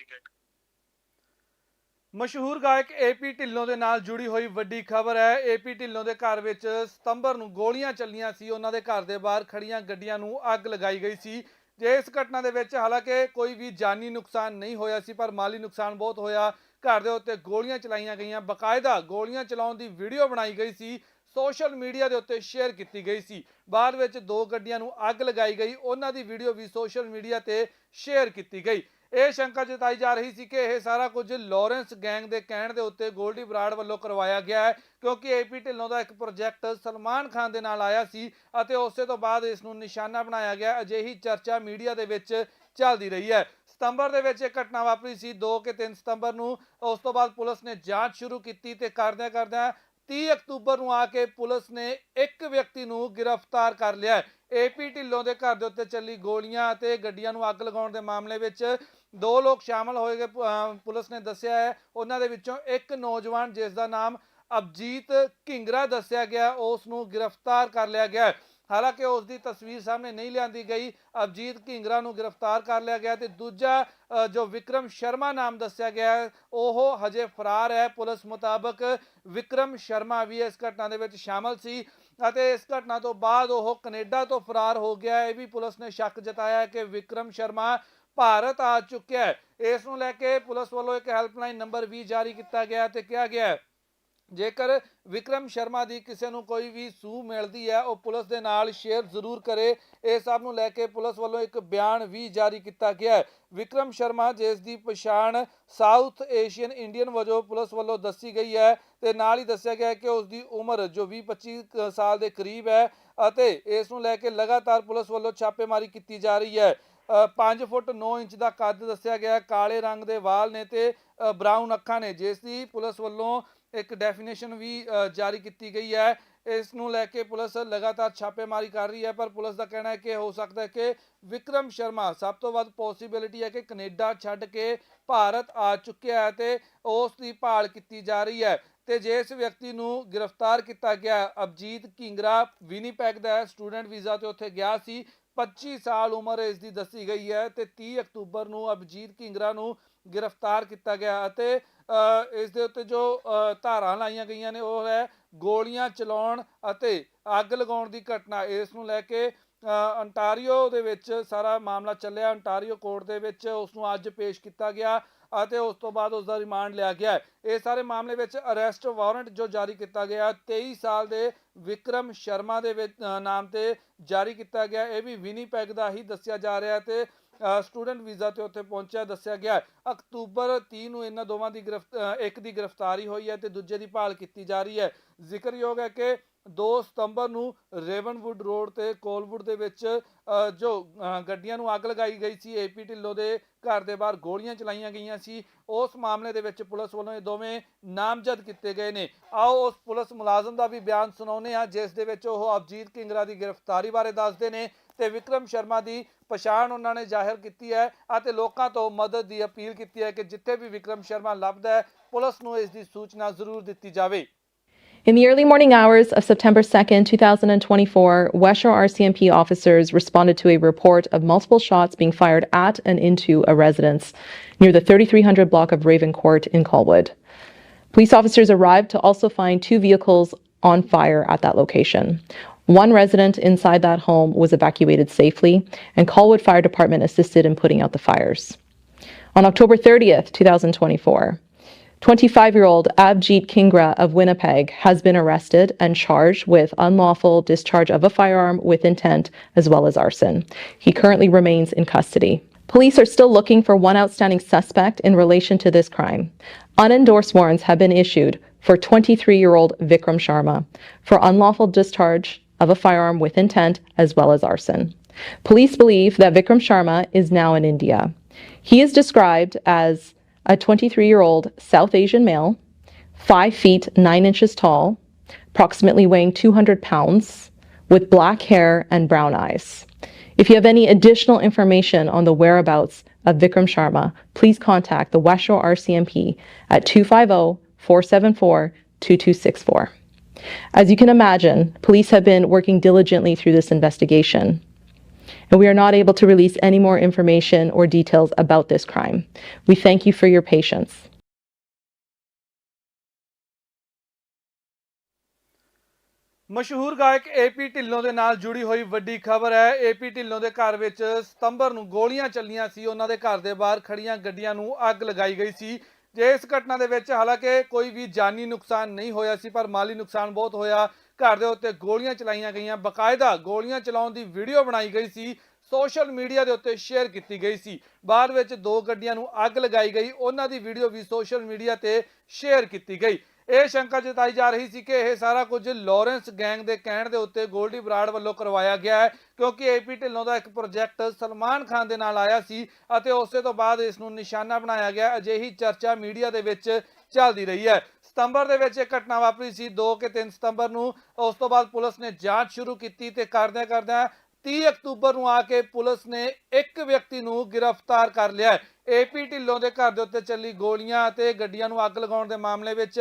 ਠੀਕ ਹੈ ਮਸ਼ਹੂਰ ਗਾਇਕ ਏਪੀ ਢਿੱਲੋਂ ਦੇ ਨਾਲ ਜੁੜੀ ਹੋਈ ਵੱਡੀ ਖਬਰ ਹੈ। ਏਪੀ ਢਿੱਲੋਂ ਦੇ ਘਰ ਵਿੱਚ ਸਤੰਬਰ ਨੂੰ ਗੋਲੀਆਂ ਚੱਲੀਆਂ ਸੀ। ਉਹਨਾਂ ਦੇ ਘਰ ਦੇ ਬਾਹਰ ਖੜੀਆਂ ਗੱਡੀਆਂ ਨੂੰ ਅੱਗ ਲਗਾਈ ਗਈ ਸੀ। ਜੇ ਇਸ ਘਟਨਾ ਦੇ ਵਿੱਚ ਹਾਲਾਂਕਿ ਕੋਈ ਵੀ ਜਾਨੀ ਨੁਕਸਾਨ ਨਹੀਂ ਹੋਇਆ ਸੀ, ਪਰ ਮਾਲੀ ਨੁਕਸਾਨ ਬਹੁਤ ਹੋਇਆ। ਘਰ ਦੇ ਉੱਤੇ ਗੋਲੀਆਂ ਚਲਾਈਆਂ ਗਈਆਂ। ਬਕਾਇਦਾ ਗੋਲੀਆਂ ਚਲਾਉਣ ਦੀ ਵੀਡੀਓ ਬਣਾਈ ਗਈ ਸੀ। ਸੋਸ਼ਲ ਮੀਡੀਆ ਦੇ ਉੱਤੇ ਸ਼ੇਅਰ ਕੀਤੀ ਗਈ ਸੀ। ਬਾਅਦ ਵਿੱਚ ਦੋ ਗੱਡੀਆਂ ਨੂੰ ਅੱਗ ਲਗਾਈ ਗਈ। ਉਹਨਾਂ ਦੀ ਵੀਡੀਓ ਵੀ ਸੋਸ਼ਲ ਮੀਡੀਆ ਤੇ ਸ਼ੇਅਰ ਕੀਤੀ ਗਈ। ਇਹ ਸ਼ੰਕਾ ਜਤਾਈ ਜਾ ਰਹੀ ਸੀ ਕਿ ਇਹ ਸਾਰਾ ਕੁਝ ਲਾਰੈਂਸ ਗੈਂਗ ਦੇ ਕਹਿਣ ਦੇ ਉੱਤੇ ਗੋਲਡੀ ਬਰਾੜ ਵੱਲੋਂ ਕਰਵਾਇਆ ਗਿਆ ਹੈ, ਕਿਉਂਕਿ ਏਪੀ ਢਿੱਲੋਂ ਦਾ ਇੱਕ ਪ੍ਰੋਜੈਕਟ ਸਲਮਾਨ ਖਾਨ ਦੇ ਨਾਲ ਆਇਆ ਸੀ ਅਤੇ ਉਸੇ ਤੋਂ ਬਾਅਦ ਇਸ ਨੂੰ ਨਿਸ਼ਾਨਾ ਬਣਾਇਆ ਗਿਆ, ਅਜਿਹੀ ਚਰਚਾ ਮੀਡੀਆ ਦੇ ਵਿੱਚ ਚੱਲਦੀ ਰਹੀ ਹੈ। ਸਤੰਬਰ ਦੇ ਵਿੱਚ ਇਹ ਘਟਨਾ ਵਾਪਰੀ ਸੀ 2 ਕਿ 3 ਸਤੰਬਰ ਨੂੰ। ਉਸ ਤੋਂ ਬਾਅਦ ਪੁਲਿਸ ਨੇ ਜਾਂਚ ਸ਼ੁਰੂ ਕੀਤੀ ਤੇ ਕਰਦਿਆਂ ਕਰਦਿਆਂ 30 ਅਕਤੂਬਰ ਨੂੰ ਆ ਕੇ ਪੁਲਿਸ ਨੇ ਇੱਕ ਵਿਅਕਤੀ ਨੂੰ ਗ੍ਰਿਫਤਾਰ ਕਰ ਲਿਆ ਏਪੀ ਢਿੱਲੋਂ ਦੇ ਘਰ ਦੇ ਉੱਤੇ ਚੱਲੀ ਗੋਲੀਆਂ ਅਤੇ ਗੱਡੀਆਂ ਨੂੰ ਅੱਗ ਲਗਾਉਣ ਦੇ ਮਾਮਲੇ ਵਿੱਚ ਦੋ ਲੋਕ ਸ਼ਾਮਲ ਹੋਏਗੇ ਪ- ਪੁਲਿਸ ਨੇ ਦੱਸਿਆ ਹੈ। ਉਹਨਾਂ ਦੇ ਵਿੱਚੋਂ ਇੱਕ ਨੌਜਵਾਨ, ਜਿਸ ਦਾ ਨਾਮ ਅਬਜੀਤ ਕਿੰਗਰਾ ਦੱਸਿਆ ਗਿਆ, ਉਸ ਨੂੰ ਗ੍ਰਿਫਤਾਰ ਕਰ ਲਿਆ ਗਿਆ ਹਾਲਾਂਕਿ ਉਸ ਦੀ ਤਸਵੀਰ ਸਾਹਮਣੇ ਨਹੀਂ ਲਿਆਂਦੀ ਗਈ। ਅਬਜੀਤ ਕਿੰਗਰਾ ਨੂੰ ਗ੍ਰਿਫਤਾਰ ਕਰ ਲਿਆ ਗਿਆ ਤੇ ਦੂਜਾ ਜੋ ਵਿਕਰਮ ਸ਼ਰਮਾ ਨਾਮ ਦੱਸਿਆ ਗਿਆ ਉਹ ਹਜੇ ਫਰਾਰ ਹੈ। ਪੁਲਿਸ ਮੁਤਾਬਕ ਵਿਕਰਮ ਸ਼ਰਮਾ ਵੀ ਇਸ ਘਟਨਾ ਦੇ ਵਿੱਚ ਸ਼ਾਮਲ ਸੀ। ਅਤੇ ਇਸ ਘਟਨਾ ਤੋਂ ਬਾਅਦ ਉਹ ਕੈਨੇਡਾ ਤੋਂ ਫਰਾਰ ਹੋ ਗਿਆ ਇਹ ਵੀ ਪੁਲਿਸ ਨੇ ਸ਼ੱਕ ਜਤਾਇਆ ਕਿ ਵਿਕਰਮ ਸ਼ਰਮਾ ਭਾਰਤ ਆ ਚੁੱਕਿਆ ਹੈ। ਇਸ ਨੂੰ ਲੈ ਕੇ ਪੁਲਿਸ ਵੱਲੋਂ ਇੱਕ ਹੈਲਪਲਾਈਨ ਨੰਬਰ ਵੀ ਜਾਰੀ ਕੀਤਾ ਗਿਆ ਤੇ ਕਿਹਾ ਗਿਆ ਹੈ ਜੇਕਰ ਵਿਕਰਮ ਸ਼ਰਮਾ ਦੀ ਕਿਸੇ ਨੂੰ ਕੋਈ ਵੀ ਸੂਹ ਮਿਲਦੀ ਹੈ, ਉਹ ਪੁਲਿਸ ਦੇ ਨਾਲ ਸ਼ੇਅਰ ਜ਼ਰੂਰ ਕਰੇ। ਇਹ ਸਭ ਨੂੰ ਲੈ ਕੇ ਪੁਲਿਸ ਵੱਲੋਂ ਇੱਕ ਬਿਆਨ ਵੀ ਜਾਰੀ ਕੀਤਾ ਗਿਆ ਹੈ। ਵਿਕਰਮ ਸ਼ਰਮਾ, ਜਿਸ ਦੀ ਪਛਾਣ ਸਾਊਥ ਏਸ਼ੀਅਨ ਇੰਡੀਅਨ ਵਜੋਂ ਪੁਲਿਸ ਵੱਲੋਂ ਦੱਸੀ ਗਈ ਹੈ ਤੇ ਨਾਲ ਹੀ ਦੱਸਿਆ ਗਿਆ ਕਿ ਉਸ ਦੀ ਉਮਰ ਜੋ 20-25 ਸਾਲ ਦੇ ਕਰੀਬ ਹੈ ਅਤੇ ਇਸ ਨੂੰ ਲੈ ਕੇ ਲਗਾਤਾਰ ਪੁਲਿਸ ਵੱਲੋਂ ਛਾਪੇਮਾਰੀ ਕੀਤੀ ਜਾ ਰਹੀ ਹੈ। 5 ਫੁੱਟ 9 ਇੰਚ ਦਾ ਕੱਦ ਦੱਸਿਆ ਗਿਆ ਕਾਲੇ ਰੰਗ ਦੇ ਵਾਲ ਨੇ ਤੇ ਬਰਾਊਨ ਅੱਖਾਂ ਨੇ, ਜਿਸ ਦੀ ਪੁਲਿਸ ਵੱਲੋਂ ਇੱਕ ਡੈਫੀਨੇਸ਼ਨ ਵੀ ਜਾਰੀ ਕੀਤੀ ਗਈ ਹੈ। ਇਸ ਨੂੰ ਲੈ ਕੇ ਪੁਲਿਸ ਲਗਾਤਾਰ ਛਾਪੇਮਾਰੀ ਕਰ ਰਹੀ ਹੈ, ਪਰ ਪੁਲਿਸ ਦਾ ਕਹਿਣਾ ਹੈ ਕਿ ਹੋ ਸਕਦਾ ਹੈ ਕਿ ਵਿਕਰਮ ਸ਼ਰਮਾ ਸਭ ਤੋਂ ਵੱਧ ਪੋਸੀਬਿਲਿਟੀ ਹੈ ਕਿ ਕੈਨੇਡਾ ਛੱਡ ਕੇ ਭਾਰਤ ਆ ਚੁੱਕਿਆ ਹੈ ਤੇ ਉਸ ਦੀ ਭਾਲ ਕੀਤੀ ਜਾ ਰਹੀ ਹੈ। ਤੇ ਜੇ ਇਸ ਵਿਅਕਤੀ ਨੂੰ ਗ੍ਰਿਫਤਾਰ ਕੀਤਾ ਗਿਆ, ਅਬਜੀਤ ਕਿੰਗਰਾ ਵਿਨੀਪੈਗ ਦਾ ਹੈ ਸਟੂਡੈਂਟ ਵੀਜ਼ਾ ਤੇ ਉੱਥੇ ਗਿਆ ਸੀ। 25 ਸਾਲ ਉਮਰ ਇਸ ਦੀ ਦੱਸੀ ਗਈ ਹੈ ਤੇ 30 ਅਕਤੂਬਰ ਨੂੰ ਅਬਜੀਤ ਕਿੰਗਰਾ ਨੂੰ ਗ੍ਰਿਫਤਾਰ ਕੀਤਾ ਗਿਆ ਅਤੇ ਇਸ ਦੇ ਉੱਤੇ ਜੋ ਅ, ਧਾਰਾਂ ਲਾਈਆਂ ਗਈਆਂ ਨੇ ਉਹ ਹੈ ਗੋਲੀਆਂ ਚਲਾਉਣ ਅਤੇ ਅੱਗ ਲਗਾਉਣ ਦੀ ਘਟਨਾ। ਇਸ ਨੂੰ ਲੈ ਕੇ ਅੰਟਾਰੀਓ ਦੇ ਵਿੱਚ ਸਾਰਾ ਮਾਮਲਾ ਚੱਲਿਆ। ਅੰਟਾਰੀਓ ਕੋਰਟ ਦੇ ਵਿੱਚ ਉਸ ਨੂੰ ਅੱਜ ਪੇਸ਼ ਕੀਤਾ ਗਿਆ ਅਤੇ ਉਸ ਤੋਂ ਬਾਅਦ ਉਸ ਦਾ ਰਿਮਾਂਡ ਲਿਆ ਗਿਆ ਇਹ ਸਾਰੇ ਮਾਮਲੇ ਵਿੱਚ ਅਰੈਸਟ ਵਾਰੰਟ ਜੋ ਜਾਰੀ ਕੀਤਾ ਗਿਆ 23 ਸਾਲ ਦੇ ਵਿਕਰਮ ਸ਼ਰਮਾ ਦੇ ਵਿੱਚ ਨਾਮ ਤੇ ਜਾਰੀ ਕੀਤਾ ਗਿਆ। ਇਹ ਵੀ ਵਿਨੀਪੈਗ ਦਾ ਹੀ ਦੱਸਿਆ ਜਾ ਰਿਹਾ ਹੈ ਤੇ ਸਟੂਡੈਂਟ ਵੀਜ਼ਾ ਤੇ ਉੱਥੇ ਪਹੁੰਚਿਆ, ਦੱਸਿਆ ਗਿਆ ਅਕਤੂਬਰ 30 ਨੂੰ ਇਹਨਾਂ ਦੋਵਾਂ ਦੀ ਗ੍ਰਿਫਤ ਇੱਕ ਦੀ ਗ੍ਰਿਫਤਾਰੀ ਹੋਈ ਹੈ ਤੇ ਦੂਜੇ ਦੀ ਭਾਲ ਕੀਤੀ ਜਾ ਰਹੀ ਹੈ। ਜ਼ਿਕਰਯੋਗ ਹੈ ਕਿ 2 ਸਤੰਬਰ ਨੂੰ ਰੇਵਨਵੁੱਡ ਰੋਡ ਤੇ ਕੋਲਵੁੱਡ ਦੇ ਵਿੱਚ ਜੋ ਗੱਡੀਆਂ ਨੂੰ ਅੱਗ ਲਗਾਈ ਗਈ ਸੀ ਏਪੀ ਢਿੱਲੋਂ ਦੇ ਘਰ ਦੇ ਬਾਹਰ ਗੋਲੀਆਂ ਚਲਾਈਆਂ ਗਈਆਂ ਸੀ, ਉਸ ਮਾਮਲੇ ਦੇ ਵਿੱਚ ਪੁਲਿਸ ਵੱਲੋਂ ਇਹ ਦੋਵੇਂ ਨਾਮਜ਼ਦ ਕੀਤੇ ਗਏ ਨੇ। ਆਓ ਉਸ ਪੁਲਿਸ ਮੁਲਾਜ਼ਮ ਦਾ ਵੀ ਬਿਆਨ ਸੁਣਾਉਂਦੇ ਹਾਂ, ਜਿਸ ਦੇ ਵਿੱਚ ਉਹ ਅਬਜੀਤ ਕਿੰਗਰਾ ਦੀ ਗ੍ਰਿਫਤਾਰੀ ਬਾਰੇ ਦੱਸਦੇ ਨੇ। ਤੇ ਵਿਕਰਮ ਸ਼ਰਮਾ ਦੀ ਪਛਾਣ ਉਹਨਾਂ ਨੇ ਜ਼ਾਹਿਰ ਕੀਤੀ ਹੈ ਅਤੇ ਲੋਕਾਂ ਤੋਂ ਮਦਦ ਦੀ ਅਪੀਲ ਕੀਤੀ ਹੈ ਕਿ ਜਿੱਥੇ ਵੀ ਵਿਕਰਮ ਸ਼ਰਮਾ ਲੱਭਦਾ ਹੈ ਪੁਲਿਸ ਨੂੰ ਇਸ ਦੀ ਸੂਚਨਾ ਜ਼ਰੂਰ ਦਿੱਤੀ ਜਾਵੇ In the early morning hours of September 2nd, 2024, West Shore RCMP officers responded to a report of multiple shots being fired at and into a residence near the 3300 block of Raven Court in Colwood. Police officers arrived to also find two vehicles on fire at that location. One resident inside that home was evacuated safely, and Colwood Fire Department assisted in putting out the fires. On October 30th, 2024, 25 year old Abjeet Kingra of Winnipeg has been arrested and charged with unlawful discharge of a firearm with intent as well as arson. He currently remains in custody. Police are still looking for one outstanding suspect in relation to this crime. Unendorsed warrants have been issued for 23 year old Vikram Sharma for unlawful discharge of a firearm with intent as well as arson. Police believe that Vikram Sharma is now in India. He is described as a 23 year old South Asian male, 5 feet 9 inches tall, approximately weighing 200 pounds, with black hair and brown eyes. If you have any additional information on the whereabouts of Vikram Sharma, please contact the West Shore RCMP at 250 474 2264. As you can imagine, police have been working diligently through this investigation. and we are not able to release any more information or details about this crime. We thank you for your patience. ਮਸ਼ਹੂਰ ਗਾਇਕ AP Dhillon ਦੇ ਨਾਲ ਜੁੜੀ ਹੋਈ ਵੱਡੀ ਖਬਰ ਹੈ AP Dhillon ਦੇ ਘਰ ਵਿੱਚ ਸਤੰਬਰ ਨੂੰ ਗੋਲੀਆਂ ਚੱਲੀਆਂ ਸੀ ਉਹਨਾਂ ਦੇ ਘਰ ਦੇ ਬਾਹਰ ਖੜੀਆਂ ਗੱਡੀਆਂ ਨੂੰ ਅੱਗ ਲਗਾਈ ਗਈ ਸੀ ਜੇ ਇਸ ਘਟਨਾ ਦੇ ਵਿੱਚ ਹਾਲਾਂਕਿ ਕੋਈ ਵੀ ਜਾਨੀ ਨੁਕਸਾਨ ਨਹੀਂ ਹੋਇਆ ਸੀ, ਪਰ ਮਾਲੀ ਨੁਕਸਾਨ ਬਹੁਤ ਹੋਇਆ। ਘਰ ਦੇ ਉੱਤੇ ਗੋਲੀਆਂ ਚਲਾਈਆਂ ਗਈਆਂ। ਬਕਾਇਦਾ ਗੋਲੀਆਂ ਚਲਾਉਣ ਦੀ ਵੀਡੀਓ ਬਣਾਈ ਗਈ ਸੀ। ਸੋਸ਼ਲ ਮੀਡੀਆ ਦੇ ਉੱਤੇ ਸ਼ੇਅਰ ਕੀਤੀ ਗਈ ਸੀ। ਬਾਅਦ ਵਿੱਚ ਦੋ ਗੱਡੀਆਂ ਨੂੰ ਅੱਗ ਲਗਾਈ ਗਈ। ਉਹਨਾਂ ਦੀ ਵੀਡੀਓ ਵੀ ਸੋਸ਼ਲ ਮੀਡੀਆ ਤੇ ਸ਼ੇਅਰ ਕੀਤੀ ਗਈ। ਇਹ ਸ਼ੰਕਾ ਜਤਾਈ ਜਾ ਰਹੀ ਸੀ ਕਿ ਇਹ ਸਾਰਾ ਕੁਝ ਲਾਰੈਂਸ ਗੈਂਗ ਦੇ ਕਹਿਣ ਦੇ ਉੱਤੇ ਗੋਲਡੀ ਬਰਾੜ ਵੱਲੋਂ ਕਰਵਾਇਆ ਗਿਆ ਹੈ, ਕਿਉਂਕਿ ਏਪੀ ਢਿੱਲੋਂ ਦਾ ਇੱਕ ਪ੍ਰੋਜੈਕਟ ਸਲਮਾਨ ਖਾਨ ਦੇ ਨਾਲ ਆਇਆ ਸੀ ਅਤੇ ਉਸੇ ਤੋਂ ਬਾਅਦ ਇਸ ਨੂੰ ਨਿਸ਼ਾਨਾ ਬਣਾਇਆ ਗਿਆ, ਅਜਿਹੀ ਚਰਚਾ ਮੀਡੀਆ ਦੇ ਵਿੱਚ ਚੱਲਦੀ ਰਹੀ ਹੈ। ਸਤੰਬਰ ਦੇ ਵਿੱਚ ਇਹ ਘਟਨਾ ਵਾਪਰੀ ਸੀ 2 ਕਿ 3 ਸਤੰਬਰ ਨੂੰ, ਉਸ ਤੋਂ ਬਾਅਦ ਪੁਲਿਸ ਨੇ ਜਾਂਚ ਸ਼ੁਰੂ ਕੀਤੀ ਤੇ ਕਰਦਿਆਂ ਕਰਦਿਆਂ 30 ਅਕਤੂਬਰ ਨੂੰ ਆ ਕੇ ਪੁਲਿਸ ਨੇ ਇੱਕ ਵਿਅਕਤੀ ਨੂੰ ਗ੍ਰਿਫਤਾਰ ਕਰ ਲਿਆ ਹੈ। ਏਪੀ ਢਿੱਲੋਂ ਦੇ ਘਰ ਦੇ ਉੱਤੇ ਚੱਲੀ ਗੋਲੀਆਂ ਅਤੇ ਗੱਡੀਆਂ ਨੂੰ ਅੱਗ ਲਗਾਉਣ ਦੇ ਮਾਮਲੇ ਵਿੱਚ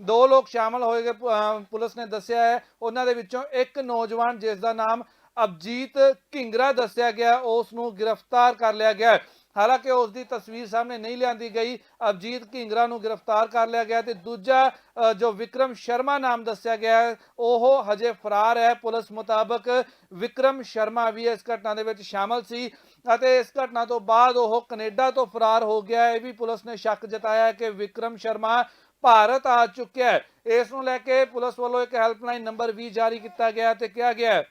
ਦੋ ਲੋਕ ਸ਼ਾਮਲ ਹੋਏਗੇ ਪ- ਪੁਲਿਸ ਨੇ ਦੱਸਿਆ ਹੈ। ਉਹਨਾਂ ਦੇ ਵਿੱਚੋਂ ਇੱਕ ਨੌਜਵਾਨ ਜਿਸ ਦਾ ਨਾਮ ਅਬਜੀਤ ਘਿੰਗਰਾ ਦੱਸਿਆ ਗਿਆ ਉਸ ਨੂੰ ਗ੍ਰਿਫਤਾਰ ਕਰ ਲਿਆ ਗਿਆ ਹਾਲਾਂਕਿ ਉਸ ਦੀ ਤਸਵੀਰ ਸਾਹਮਣੇ ਨਹੀਂ ਲਿਆਂਦੀ ਗਈ। ਅਬਜੀਤ ਘਿੰਗਰਾ ਨੂੰ ਗ੍ਰਿਫਤਾਰ ਕਰ ਲਿਆ ਗਿਆ ਤੇ ਦੂਜਾ ਜੋ ਵਿਕਰਮ ਸ਼ਰਮਾ ਨਾਮ ਦੱਸਿਆ ਗਿਆ ਹੈ, ਉਹ ਹਜੇ ਫਰਾਰ ਹੈ। ਪੁਲਿਸ ਮੁਤਾਬਕ ਵਿਕਰਮ ਸ਼ਰਮਾ ਵੀ ਇਸ ਘਟਨਾ ਦੇ ਵਿੱਚ ਸ਼ਾਮਲ ਸੀ ਅਤੇ ਇਸ ਘਟਨਾ ਤੋਂ ਬਾਅਦ ਉਹ ਕੈਨੇਡਾ ਤੋਂ ਫਰਾਰ ਹੋ ਗਿਆ ਇਹ ਵੀ ਪੁਲਿਸ ਨੇ ਸ਼ੱਕ ਜਤਾਇਆ ਕਿ ਵਿਕਰਮ ਸ਼ਰਮਾ ਭਾਰਤ ਆ ਚੁੱਕਿਆ ਹੈ। ਇਸ ਨੂੰ ਲੈ ਕੇ ਪੁਲਿਸ ਵੱਲੋਂ ਇੱਕ ਹੈਲਪਲਾਈਨ ਨੰਬਰ ਵੀ ਜਾਰੀ ਕੀਤਾ ਗਿਆ ਤੇ ਕਿਹਾ ਗਿਆ ਹੈ,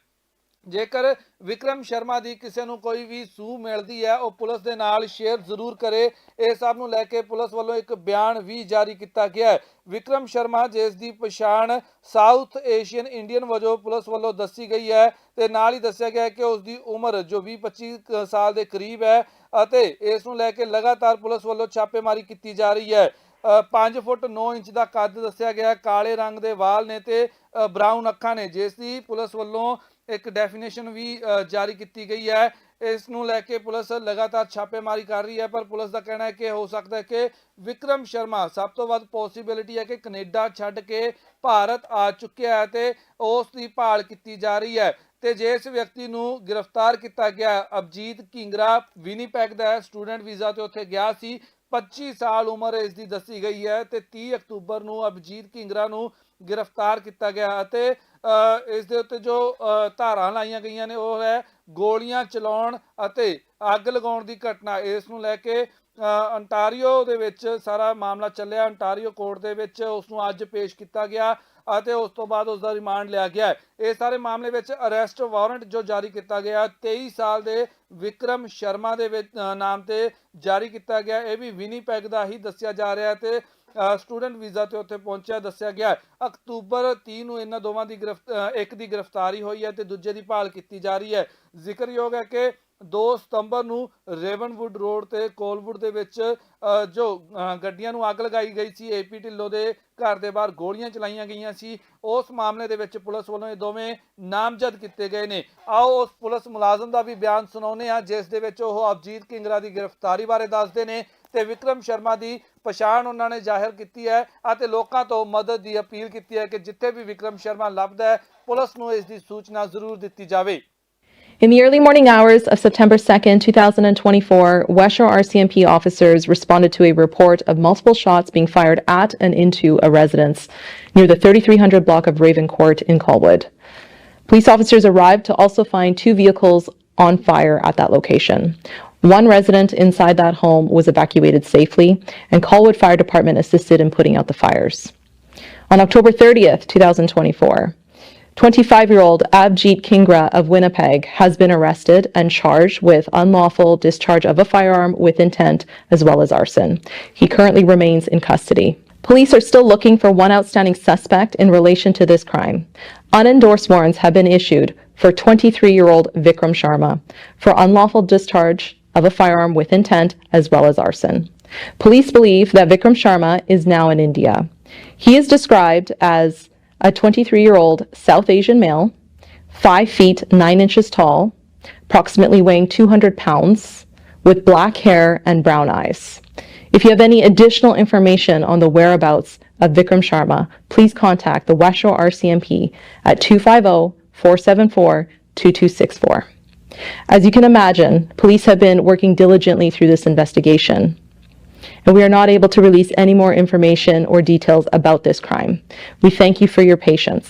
ਜੇਕਰ ਵਿਕਰਮ ਸ਼ਰਮਾ ਦੀ ਕਿਸੇ ਨੂੰ ਕੋਈ ਵੀ ਸੂਹ ਮਿਲਦੀ ਹੈ, ਉਹ ਪੁਲਿਸ ਦੇ ਨਾਲ ਸ਼ੇਅਰ ਜ਼ਰੂਰ ਕਰੇ। ਇਹ ਸਭ ਨੂੰ ਲੈ ਕੇ ਪੁਲਿਸ ਵੱਲੋਂ ਇੱਕ ਬਿਆਨ ਵੀ ਜਾਰੀ ਕੀਤਾ ਗਿਆ ਹੈ। ਵਿਕਰਮ ਸ਼ਰਮਾ, ਜਿਸ ਦੀ ਪਛਾਣ ਸਾਊਥ ਏਸ਼ੀਅਨ ਇੰਡੀਅਨ ਵਜੋਂ ਪੁਲਿਸ ਵੱਲੋਂ ਦੱਸੀ ਗਈ ਹੈ ਤੇ ਨਾਲ ਹੀ ਦੱਸਿਆ ਗਿਆ ਹੈ ਕਿ ਉਸ ਦੀ ਉਮਰ ਜੋ 20-25 ਸਾਲ ਦੇ ਕਰੀਬ ਹੈ ਅਤੇ ਇਸ ਨੂੰ ਲੈ ਕੇ ਲਗਾਤਾਰ ਪੁਲਿਸ ਵੱਲੋਂ ਛਾਪੇਮਾਰੀ ਕੀਤੀ ਜਾ ਰਹੀ ਹੈ। 5 ਫੁੱਟ 9 ਇੰਚ ਦਾ ਕੱਦ ਦੱਸਿਆ ਗਿਆ ਕਾਲੇ ਰੰਗ ਦੇ ਵਾਲ ਨੇ ਤੇ ਅ, ਬਰਾਊਨ ਅੱਖਾਂ ਨੇ। ਜਿਸ ਦੀ ਪੁਲਿਸ ਵੱਲੋਂ ਇੱਕ ਡੈਫੀਨੇਸ਼ਨ ਵੀ ਜਾਰੀ ਕੀਤੀ ਗਈ ਹੈ। ਇਸ ਨੂੰ ਲੈ ਕੇ ਪੁਲਿਸ ਲਗਾਤਾਰ ਛਾਪੇਮਾਰੀ ਕਰ ਰਹੀ ਹੈ ਪਰ ਪੁਲਿਸ ਦਾ ਕਹਿਣਾ ਹੈ ਕਿ ਹੋ ਸਕਦਾ ਹੈ ਕਿ ਵਿਕਰਮ ਸ਼ਰਮਾ ਸਭ ਤੋਂ ਵੱਧ ਪੋਸਿਬਿਲਿਟੀ ਹੈ ਕਿ ਕੈਨੇਡਾ ਛੱਡ ਕੇ ਭਾਰਤ ਆ ਚੁੱਕਿਆ ਹੈ ਤੇ ਉਸ ਦੀ ਭਾਲ ਕੀਤੀ ਜਾ ਰਹੀ ਹੈ। ਤੇ ਜੇ ਇਸ ਵਿਅਕਤੀ ਨੂੰ ਗ੍ਰਿਫਤਾਰ ਕੀਤਾ ਗਿਆ ਅਬਜੀਤ ਕਿੰਗਰਾ ਵਿਨੀਪੈਗ ਦਾ ਸਟੂਡੈਂਟ ਵੀਜ਼ਾ ਤੇ ਉੱਥੇ ਗਿਆ ਸੀ। 25 ਸਾਲ ਉਮਰ ਇਸ ਦੀ ਦੱਸੀ ਗਈ ਹੈ ਤੇ 30 ਅਕਤੂਬਰ ਨੂੰ ਅਭਜੀਤ ਕਿੰਗਰਾ ਨੂੰ ਗ੍ਰਿਫਤਾਰ ਕੀਤਾ ਗਿਆ ਅਤੇ ਅ, ਇਸ ਦੇ ਉੱਤੇ ਜੋ ਅ, ਧਾਰਾਂ ਲਾਈਆਂ ਗਈਆਂ ਨੇ ਉਹ ਹੈ ਗੋਲੀਆਂ ਚਲਾਉਣ ਅਤੇ ਅੱਗ ਲਗਾਉਣ ਦੀ ਘਟਨਾ। ਇਸ ਨੂੰ ਲੈ ਕੇ ਅੰਟਾਰੀਓ ਦੇ ਵਿੱਚ ਸਾਰਾ ਮਾਮਲਾ ਚੱਲਿਆ। ਅੰਟਾਰੀਓ ਕੋਰਟ ਦੇ ਵਿੱਚ ਉਸ ਨੂੰ ਅੱਜ ਪੇਸ਼ ਕੀਤਾ ਗਿਆ। ਅਤੇ ਉਸ ਤੋਂ ਬਾਅਦ ਉਸ ਦਾ ਰਿਮਾਂਡ ਲਿਆ ਗਿਆ ਇਹ ਸਾਰੇ ਮਾਮਲੇ ਵਿੱਚ ਅਰੈਸਟ ਵਾਰੰਟ ਜੋ ਜਾਰੀ ਕੀਤਾ ਗਿਆ 23 ਸਾਲ ਦੇ ਵਿਕਰਮ ਸ਼ਰਮਾ ਦੇ ਵਿੱਚ ਨਾਮ ਤੇ ਜਾਰੀ ਕੀਤਾ ਗਿਆ। ਇਹ ਵੀ ਵਿਨੀਪੈਗ ਦਾ ਹੀ ਦੱਸਿਆ ਜਾ ਰਿਹਾ ਹੈ ਤੇ ਸਟੂਡੈਂਟ ਵੀਜ਼ਾ ਤੇ ਉੱਥੇ ਪਹੁੰਚਿਆ, ਦੱਸਿਆ ਗਿਆ ਅਕਤੂਬਰ 30 ਨੂੰ ਇਹਨਾਂ ਦੋਵਾਂ ਦੀ ਗ੍ਰਿਫਤ ਇੱਕ ਦੀ ਗ੍ਰਿਫਤਾਰੀ ਹੋਈ ਹੈ ਤੇ ਦੂਜੇ ਦੀ ਭਾਲ ਕੀਤੀ ਜਾ ਰਹੀ ਹੈ। ਜ਼ਿਕਰਯੋਗ ਹੈ ਕਿ 2 ਸਤੰਬਰ ਨੂੰ ਰੇਵਨਵੁੱਡ ਰੋਡ ਤੇ ਕੋਲਵੁੱਡ ਦੇ ਵਿੱਚ ਜੋ ਗੱਡੀਆਂ ਨੂੰ ਅੱਗ ਲਗਾਈ ਗਈ ਸੀ ਏਪੀ ਢਿੱਲੋਂ ਦੇ ਘਰ ਦੇ ਬਾਹਰ ਗੋਲੀਆਂ ਚਲਾਈਆਂ ਗਈਆਂ ਸੀ। ਉਸ ਮਾਮਲੇ ਦੇ ਵਿੱਚ ਪੁਲਿਸ ਵੱਲੋਂ ਇਹ ਦੋਵੇਂ ਨਾਮਜ਼ਦ ਕੀਤੇ ਗਏ ਨੇ। ਆਓ ਉਸ ਪੁਲਿਸ ਮੁਲਾਜ਼ਮ ਦਾ ਵੀ ਬਿਆਨ ਸੁਣਾਉਂਦੇ ਆ ਜਿਸ ਦੇ ਵਿੱਚ ਉਹ ਅਬਜੀਤ ਕਿੰਗਰਾ ਦੀ ਗ੍ਰਿਫਤਾਰੀ ਬਾਰੇ ਦੱਸਦੇ ਨੇ ਤੇ ਵਿਕਰਮ ਸ਼ਰਮਾ ਦੀ ਪਛਾਣ ਉਹਨਾਂ ਨੇ ਜ਼ਾਹਿਰ ਕੀਤੀ ਹੈ ਅਤੇ ਲੋਕਾਂ ਤੋਂ ਮਦਦ ਦੀ ਅਪੀਲ ਕੀਤੀ ਹੈ ਕਿ ਜਿੱਥੇ ਵੀ ਵਿਕਰਮ ਸ਼ਰਮਾ ਲੱਭਦਾ ਹੈ, ਪੁਲਿਸ ਨੂੰ ਇਸ ਦੀ ਸੂਚਨਾ ਜ਼ਰੂਰ ਦਿੱਤੀ ਜਾਵੇ। In the early morning hours of September 2nd, 2024, West Shore RCMP officers responded to a report of multiple shots being fired at and into a residence near the 3300 block of Raven Court in Colwood. Police officers arrived to also find two vehicles on fire at that location. One resident inside that home was evacuated safely, and Colwood Fire Department assisted in putting out the fires. On October 30th, 2024, 25 year old Abjeet Kingra of Winnipeg has been arrested and charged with unlawful discharge of a firearm with intent as well as arson. He currently remains in custody. Police are still looking for one outstanding suspect in relation to this crime. Unendorsed warrants have been issued for 23 year old Vikram Sharma for unlawful discharge of a firearm with intent as well as arson. Police believe that Vikram Sharma is now in India. He is described as a 23 year old South Asian male, 5 feet 9 inches tall, approximately weighing 200 pounds, with black hair and brown eyes. If you have any additional information on the whereabouts of Vikram Sharma, please contact the West Shore RCMP at 250 474 2264. As you can imagine, police have been working diligently through this investigation. And we are not able to release any more information or details about this crime. We thank you for your patience.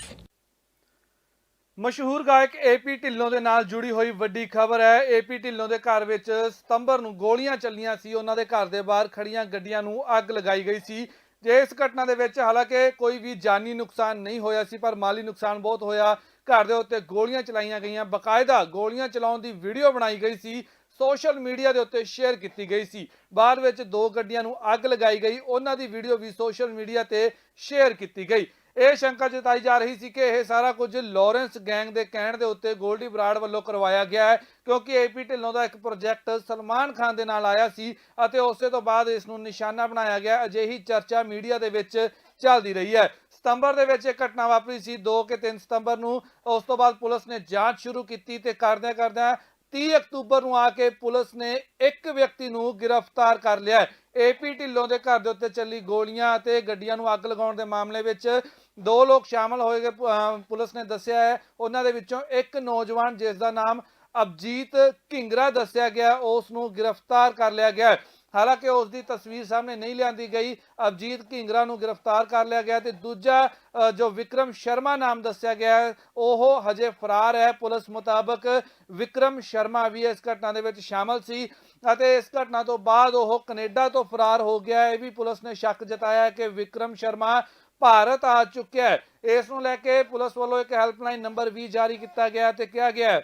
ਮਸ਼ਹੂਰ ਗਾਇਕ AP Dhillon ਦੇ ਨਾਲ ਜੁੜੀ ਹੋਈ ਵੱਡੀ ਖਬਰ ਹੈ। AP Dhillon ਦੇ ਘਰ ਵਿੱਚ ਸਤੰਬਰ ਨੂੰ ਗੋਲੀਆਂ ਚੱਲੀਆਂ ਸੀ। ਉਹਨਾਂ ਦੇ ਘਰ ਦੇ ਬਾਹਰ ਖੜੀਆਂ ਗੱਡੀਆਂ ਨੂੰ ਅੱਗ ਲਗਾਈ ਗਈ ਸੀ। ਜੇ ਇਸ ਘਟਨਾ ਦੇ ਵਿੱਚ ਹਾਲਾਂਕਿ ਕੋਈ ਵੀ ਜਾਨੀ ਨੁਕਸਾਨ ਨਹੀਂ ਹੋਇਆ ਸੀ, ਪਰ ਮਾਲੀ ਨੁਕਸਾਨ ਬਹੁਤ ਹੋਇਆ। ਘਰ ਦੇ ਉੱਤੇ ਗੋਲੀਆਂ ਚਲਾਈਆਂ ਗਈਆਂ। ਬਕਾਇਦਾ ਗੋਲੀਆਂ ਚਲਾਉਣ ਦੀ ਵੀਡੀਓ ਬਣਾਈ ਗਈ ਸੀ। ਸੋਸ਼ਲ ਮੀਡੀਆ ਦੇ ਉੱਤੇ ਸ਼ੇਅਰ ਕੀਤੀ ਗਈ ਸੀ। ਬਾਅਦ ਵਿੱਚ ਦੋ ਗੱਡੀਆਂ ਨੂੰ ਅੱਗ ਲਗਾਈ ਗਈ। ਉਹਨਾਂ ਦੀ ਵੀਡੀਓ ਵੀ ਸੋਸ਼ਲ ਮੀਡੀਆ ਤੇ ਸ਼ੇਅਰ ਕੀਤੀ ਗਈ। ਇਹ ਸ਼ੰਕਾ ਜਤਾਈ ਜਾ ਰਹੀ ਸੀ ਕਿ ਇਹ ਸਾਰਾ ਕੁਝ ਲਾਰੈਂਸ ਗੈਂਗ ਦੇ ਕਹਿਣ ਦੇ ਉੱਤੇ ਗੋਲਡੀ ਬਰਾੜ ਵੱਲੋਂ ਕਰਵਾਇਆ ਗਿਆ ਹੈ, ਕਿਉਂਕਿ ਏਪੀ ਢਿੱਲੋਂ ਦਾ ਇੱਕ ਪ੍ਰੋਜੈਕਟ ਸਲਮਾਨ ਖਾਨ ਦੇ ਨਾਲ ਆਇਆ ਸੀ ਅਤੇ ਉਸੇ ਤੋਂ ਬਾਅਦ ਇਸ ਨੂੰ ਨਿਸ਼ਾਨਾ ਬਣਾਇਆ ਗਿਆ। ਅਜਿਹੀ ਚਰਚਾ ਮੀਡੀਆ ਦੇ ਵਿੱਚ ਚੱਲਦੀ ਰਹੀ ਹੈ। ਸਤੰਬਰ ਦੇ ਵਿੱਚ ਇਹ ਘਟਨਾ ਵਾਪਰੀ ਸੀ। 2 ਕਿ 3 ਸਤੰਬਰ ਨੂੰ ਉਸ ਤੋਂ ਬਾਅਦ ਪੁਲਿਸ ਨੇ ਜਾਂਚ ਸ਼ੁਰੂ ਕੀਤੀ ਤੇ ਕਰਦਿਆਂ ਕਰਦਿਆਂ 30 ਅਕਤੂਬਰ ਨੂੰ ਆ ਕੇ ਪੁਲਿਸ ਨੇ ਇੱਕ ਵਿਅਕਤੀ ਨੂੰ ਗ੍ਰਿਫਤਾਰ ਕਰ ਲਿਆ ਹੈ। ਏਪੀ ਢਿੱਲੋਂ ਦੇ ਘਰ ਦੇ ਉੱਤੇ ਚੱਲੀ ਗੋਲੀਆਂ ਅਤੇ ਗੱਡੀਆਂ ਨੂੰ ਅੱਗ ਲਗਾਉਣ ਦੇ ਮਾਮਲੇ ਵਿੱਚ ਦੋ ਲੋਕ ਸ਼ਾਮਲ ਹੋਏ ਗਏ, ਪੁਲਿਸ ਨੇ ਦੱਸਿਆ ਹੈ ਉਹਨਾਂ ਦੇ ਵਿੱਚੋਂ ਇੱਕ ਨੌਜਵਾਨ ਜਿਸ ਦਾ ਨਾਮ ਅਬਜੀਤ ਘਿੰਗਰਾ ਦੱਸਿਆ ਗਿਆ ਉਸ ਨੂੰ ਗ੍ਰਿਫਤਾਰ ਕਰ ਲਿਆ ਗਿਆ ਹਾਲਾਂਕਿ ਉਸ ਦੀ ਤਸਵੀਰ ਸਾਹਮਣੇ ਨਹੀਂ ਲਿਆਂਦੀ ਗਈ। ਅਬਜੀਤ ਘਿੰਗਰਾ ਨੂੰ ਗ੍ਰਿਫਤਾਰ ਕਰ ਲਿਆ ਗਿਆ ਤੇ ਦੂਜਾ ਜੋ ਵਿਕਰਮ ਸ਼ਰਮਾ ਨਾਮ ਦੱਸਿਆ ਗਿਆ ਹੈ, ਉਹ ਹਜੇ ਫਰਾਰ ਹੈ। ਪੁਲਿਸ ਮੁਤਾਬਕ ਵਿਕਰਮ ਸ਼ਰਮਾ ਵੀ ਇਸ ਘਟਨਾ ਦੇ ਵਿੱਚ ਸ਼ਾਮਲ ਸੀ ਅਤੇ ਇਸ ਘਟਨਾ ਤੋਂ ਬਾਅਦ ਉਹ ਕੈਨੇਡਾ ਤੋਂ ਫਰਾਰ ਹੋ ਗਿਆ ਇਹ ਵੀ ਪੁਲਿਸ ਨੇ ਸ਼ੱਕ ਜਤਾਇਆ ਕਿ ਵਿਕਰਮ ਸ਼ਰਮਾ ਭਾਰਤ ਆ ਚੁੱਕਿਆ ਹੈ। ਇਸ ਨੂੰ ਲੈ ਕੇ ਪੁਲਿਸ ਵੱਲੋਂ ਇੱਕ ਹੈਲਪਲਾਈਨ ਨੰਬਰ ਵੀ ਜਾਰੀ ਕੀਤਾ ਗਿਆ ਤੇ ਕਿਹਾ ਗਿਆ ਹੈ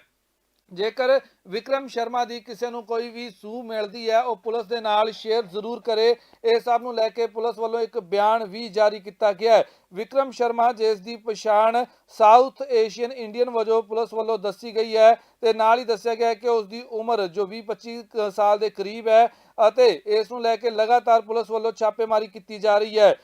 ਜੇਕਰ ਵਿਕਰਮ ਸ਼ਰਮਾ ਦੀ ਕਿਸੇ ਨੂੰ ਕੋਈ ਵੀ ਸੂਹ ਮਿਲਦੀ ਹੈ, ਉਹ ਪੁਲਿਸ ਦੇ ਨਾਲ ਸ਼ੇਅਰ ਜ਼ਰੂਰ ਕਰੇ। ਇਹ ਸਭ ਨੂੰ ਲੈ ਕੇ ਪੁਲਿਸ ਵੱਲੋਂ ਇੱਕ ਬਿਆਨ ਵੀ ਜਾਰੀ ਕੀਤਾ ਗਿਆ ਹੈ। ਵਿਕਰਮ ਸ਼ਰਮਾ, ਜਿਸ ਦੀ ਪਛਾਣ ਸਾਊਥ ਏਸ਼ੀਅਨ ਇੰਡੀਅਨ ਵਜੋਂ ਪੁਲਿਸ ਵੱਲੋਂ ਦੱਸੀ ਗਈ ਹੈ ਤੇ ਨਾਲ ਹੀ ਦੱਸਿਆ ਗਿਆ ਹੈ ਕਿ ਉਸ ਦੀ ਉਮਰ ਜੋ 20-25 ਸਾਲ ਦੇ ਕਰੀਬ ਹੈ ਅਤੇ ਇਸ ਨੂੰ ਲੈ ਕੇ ਲਗਾਤਾਰ ਪੁਲਿਸ ਵੱਲੋਂ ਛਾਪੇਮਾਰੀ ਕੀਤੀ ਜਾ ਰਹੀ ਹੈ।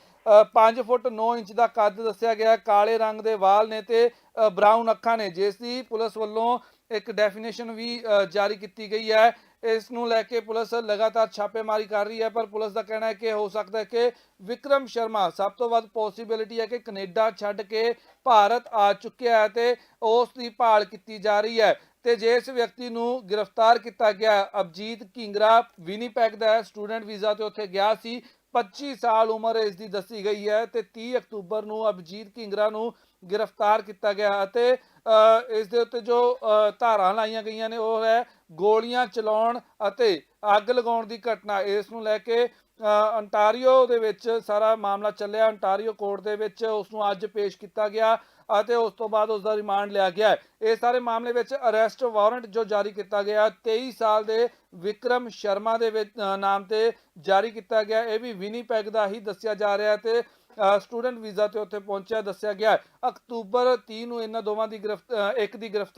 5 ਫੁੱਟ 9 ਇੰਚ ਦਾ ਕੱਦ ਦੱਸਿਆ ਗਿਆ ਕਾਲੇ ਰੰਗ ਦੇ ਵਾਲ ਨੇ ਤੇ ਬਰਾਊਨ ਅੱਖਾਂ ਨੇ, ਜਿਸ ਦੀ ਪੁਲਿਸ ਵੱਲੋਂ ਇੱਕ ਡੈਫੀਨੇਸ਼ਨ ਵੀ ਜਾਰੀ ਕੀਤੀ ਗਈ ਹੈ। ਇਸ ਨੂੰ ਲੈ ਕੇ ਪੁਲਿਸ ਲਗਾਤਾਰ ਛਾਪੇਮਾਰੀ ਕਰ ਰਹੀ ਹੈ, ਪਰ ਪੁਲਿਸ ਦਾ ਕਹਿਣਾ ਹੈ ਕਿ ਹੋ ਸਕਦਾ ਹੈ ਕਿ ਵਿਕਰਮ ਸ਼ਰਮਾ ਸਭ ਤੋਂ ਵੱਧ ਪੋਸਿਬਿਲਿਟੀ ਹੈ ਕਿ ਕੈਨੇਡਾ ਛੱਡ ਕੇ ਭਾਰਤ ਆ ਚੁੱਕਿਆ ਹੈ ਤੇ ਉਸ ਦੀ ਭਾਲ ਕੀਤੀ ਜਾ ਰਹੀ ਹੈ। ਤੇ ਜਿਸ ਵਿਅਕਤੀ ਨੂੰ ਗ੍ਰਿਫਤਾਰ ਕੀਤਾ ਗਿਆ, ਅਬਜੀਤ ਕਿੰਗਰਾ ਵਿਨੀਪੈਗ ਦਾ ਸਟੂਡੈਂਟ ਵੀਜ਼ਾ ਤੇ ਉੱਥੇ ਗਿਆ ਸੀ। 25 ਸਾਲ ਉਮਰ ਇਸ ਦੀ ਦੱਸੀ ਗਈ ਹੈ ਤੇ 30 ਅਕਤੂਬਰ ਨੂੰ ਅਬਜੀਤ ਕਿੰਗਰਾ ਨੂੰ ਗ੍ਰਿਫਤਾਰ ਕੀਤਾ ਗਿਆ ਅਤੇ ਇਸ ਦੇ ਉੱਤੇ ਜੋ ਅ, ਧਾਰਾਂ ਲਾਈਆਂ ਗਈਆਂ ਨੇ ਉਹ ਹੈ ਗੋਲੀਆਂ ਚਲਾਉਣ ਅਤੇ ਅੱਗ ਲਗਾਉਣ ਦੀ ਘਟਨਾ। ਇਸ ਨੂੰ ਲੈ ਕੇ ਅੰਟਾਰੀਓ ਦੇ ਵਿੱਚ ਸਾਰਾ ਮਾਮਲਾ ਚੱਲਿਆ। ਅੰਟਾਰੀਓ ਕੋਰਟ ਦੇ ਵਿੱਚ ਉਸ ਨੂੰ ਅੱਜ ਪੇਸ਼ ਕੀਤਾ ਗਿਆ ਅਤੇ ਉਸ ਤੋਂ ਬਾਅਦ ਉਸ ਦਾ ਰਿਮਾਂਡ ਲਿਆ ਗਿਆ। ਇਹ ਸਾਰੇ ਮਾਮਲੇ ਵਿੱਚ ਅਰੈਸਟ ਵਾਰੰਟ ਜੋ ਜਾਰੀ ਕੀਤਾ ਗਿਆ 23 ਸਾਲ ਦੇ ਵਿਕਰਮ ਸ਼ਰਮਾ ਦੇ ਵਿੱਚ ਨਾਮ ਤੇ ਜਾਰੀ ਕੀਤਾ ਗਿਆ। ਇਹ ਵੀ ਵਿਨੀਪੈਗ ਦਾ ਹੀ ਦੱਸਿਆ ਜਾ ਰਿਹਾ ਹੈ ਤੇ ਸਟੂਡੈਂਟ ਵੀਜ਼ਾ ਤੇ ਉੱਥੇ ਪਹੁੰਚਿਆ, ਦੱਸਿਆ ਗਿਆ ਅਕਤੂਬਰ 30 ਨੂੰ ਇਹਨਾਂ ਦੋਵਾਂ ਦੀ ਗ੍ਰਿਫਤ ਇੱਕ ਦੀ ਗ੍ਰਿਫਤਾਰੀ